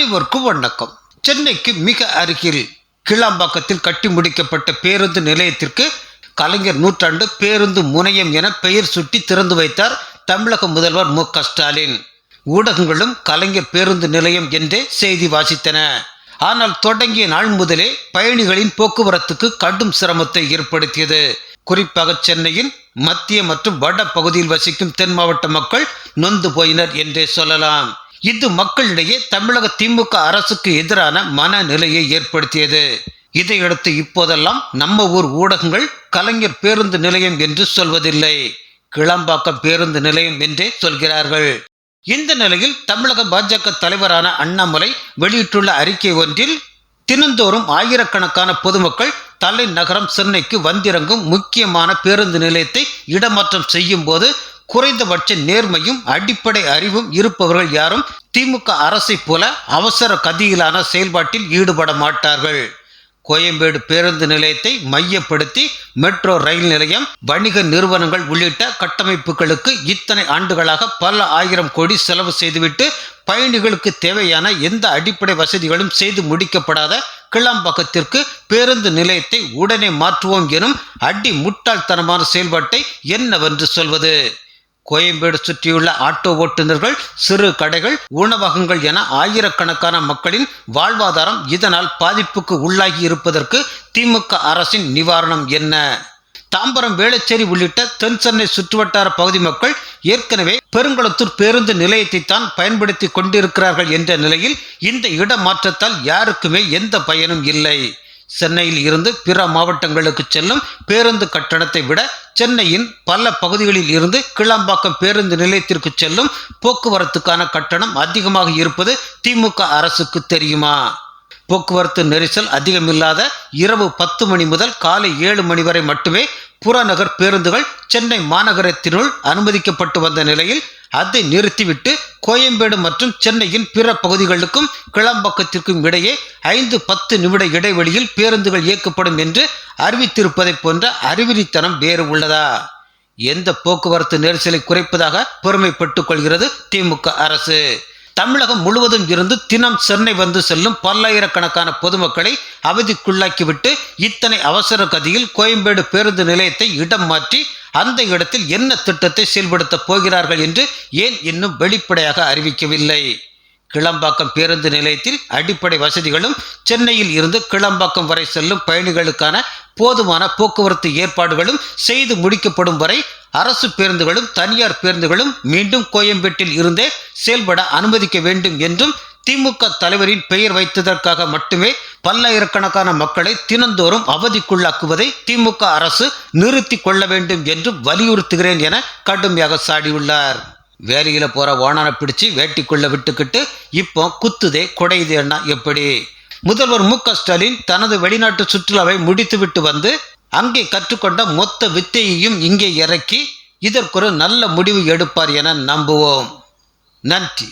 அனைவருக்கும் வணக்கம். சென்னைக்கு மிக அருகில் கீழாம்பாக்கத்தில் கட்டி முடிக்கப்பட்ட பேருந்து நிலையத்திற்கு கலைஞர் நூற்றாண்டு பேருந்து முனையம் என பெயர் சுட்டி திறந்து வைத்தார் தமிழக முதல்வர் மு க ஸ்டாலின். ஊடகங்களும் கலைஞர் பேருந்து நிலையம் என்றே செய்தி வாசித்தன. ஆனால் தொடங்கிய நாள் முதலே பயணிகளின் போக்குவரத்துக்கு கடும் சிரமத்தை ஏற்படுத்தியது. குறிப்பாக சென்னையின் மத்திய மற்றும் வட பகுதியில் வசிக்கும் தென் மாவட்ட மக்கள் நொந்து போயினர் என்றே சொல்லலாம். இது மக்களிடையே தமிழக திமுக அரசுக்கு எதிரான மனநிலையை ஏற்படுத்தியது. இதையடுத்து இப்போதெல்லாம் நம்ம ஊர் ஊடகங்கள் கலைஞர் பேருந்து நிலையம் என்று சொல்வதில்லை. கிளம்பாக்கம் பேருந்து நிலையம் என்றே சொல்கிறார்கள். இந்த நிலையில் தமிழக பாஜக தலைவரான அண்ணாமலை வெளியிட்டுள்ள அறிக்கை ஒன்றில் தினந்தோறும் ஆயிரக்கணக்கான பொதுமக்கள் தலைநகரம் சென்னைக்கு வந்திறங்கும் முக்கியமான பேருந்து நிலையத்தை இடமாற்றம் செய்யும் போது குறைந்தபட்ச நேர்மையும் அடிப்படை அறிவும் இருப்பவர்கள் யாரும் திமுக அரசை போல அவசர கதியிலான செயல்பாட்டில் ஈடுபட மாட்டார்கள். கோயம்பேடு பேருந்து நிலையத்தை மையப்படுத்தி மெட்ரோ ரயில் நிலையம் வணிக நிறுவனங்கள் உள்ளிட்ட கட்டமைப்புகளுக்கு இத்தனை ஆண்டுகளாக பல ஆயிரம் கோடி செலவு செய்துவிட்டு பயணிகளுக்கு தேவையான எந்த அடிப்படை வசதிகளும் செய்து முடிக்கப்படாத கிளாம்பாக்கத்திற்கு பேருந்து நிலையத்தை உடனே மாற்றுவோம் எனும் அடி முட்டாள்தனமான செயல்பாட்டை என்னவென்று சொல்வது? கோயம்பேடு சுற்றியுள்ள ஆட்டோ ஓட்டுநர்கள் சிறு கடைகள் உணவகங்கள் என ஆயிரக்கணக்கான மக்களின் வாழ்வாதாரம் இதனால் பாதிப்புக்கு உள்ளாகி இருப்பதற்கு திமுக அரசின் நிவாரணம் என்ன? தாம்பரம் வேளச்சேரி உள்ளிட்ட தென் சென்னை சுற்றுவட்டார பகுதி மக்கள் ஏற்கனவே பெருங்குளத்தூர் பேருந்து நிலையத்தை தான் பயன்படுத்தி கொண்டிருக்கிறார்கள் என்ற நிலையில் இந்த இடமாற்றத்தால் யாருக்குமே எந்த பயனும் இல்லை. சென்னையில் இருந்து பிற மாவட்டங்களுக்கு செல்லும் பேருந்து கட்டணத்தை விட சென்னையின் பல பகுதிகளில் இருந்து கிளாம்பாக்கம் பேருந்து நிலையத்திற்கு செல்லும் போக்குவரத்துக்கான கட்டணம் அதிகமாக இருப்பது திமுக அரசுக்கு தெரியுமா? போக்குவரத்து நெரிசல் அதிகமில்லாத இரவு பத்து மணி முதல் காலை ஏழு மணி வரை மட்டுமே புறநகர் பேருந்துகள் சென்னை மாநகரத்தினுள் அனுமதிக்கப்பட்டு வந்த நிலையில் அதை நிறுத்திவிட்டு கோயம்பேடு மற்றும் சென்னையின் பிற பகுதிகளுக்கும் கிளம்பக்கத்திற்கும் இடையே ஐந்து பத்து நிமிட இடைவெளியில் பேருந்துகள் இயக்கப்படும் என்று அறிவித்திருப்பதை போன்ற அறிவிலித்தனம் வேறு உள்ளதா? எந்த போக்குவரத்து நெரிசலை குறைப்பதாக பெருமைப்பட்டுக் கொள்கிறது திமுக அரசு. தமிழகம் முழுவதும் இருந்து தினம் சென்னை வந்து செல்லும் பல்லாயிரக்கணக்கான பொதுமக்களை அவதிக்குள்ளாக்கிவிட்டு இத்தனை அவசர கதியில் கோயம்பேடு பேருந்து நிலையத்தை இடம் மாற்றி அந்த இடத்தில் என்ன திட்டத்தை செயல்படுத்தப் போகிறார்கள் என்று ஏன் இன்னும் வெளிப்படையாக அறிவிக்கவில்லை? கிளம்பாக்கம் பேருந்து நிலையத்தில் அடிப்படை வசதிகளும் சென்னையில் இருந்து கிளம்பாக்கம் வரை செல்லும் பயணிகளுக்கான போதுமான போக்குவரத்து ஏற்பாடுகளும் செய்து முடிக்கப்படும் வரை அரசு பேருந்துகளும் தனியார் பேருந்துகளும் மீண்டும் கோயம்பேட்டில் இருந்தே செயல்பட அனுமதிக்க வேண்டும் என்றும் திமுக தலைவரின் பெயர் வைத்ததற்காக மட்டுமே பல்லாயிரக்கணக்கான மக்களை தினந்தோறும் அவதிக்குள்ளாக்குவதை திமுக அரசு நிறுத்தி கொள்ள வேண்டும் என்று வலியுறுத்துகிறேன் என கடுமையாக சாடியுள்ளார். வேலையில போற ஓனானை பிடிச்சு வேட்டிக்குள்ள விட்டுக்கிட்டு இப்போ குத்துதே குடையுதேன்னா எப்படி? முதல்வர் மு ஸ்டாலின் தனது வெளிநாட்டு சுற்றுலாவை முடித்துவிட்டு வந்து அங்கே கற்றுக்கொண்ட மொத்த வித்தையையும் இங்கே இறக்கி இதற்கொரு நல்ல முடிவு எடுப்பார் என நம்புவோம். நன்றி.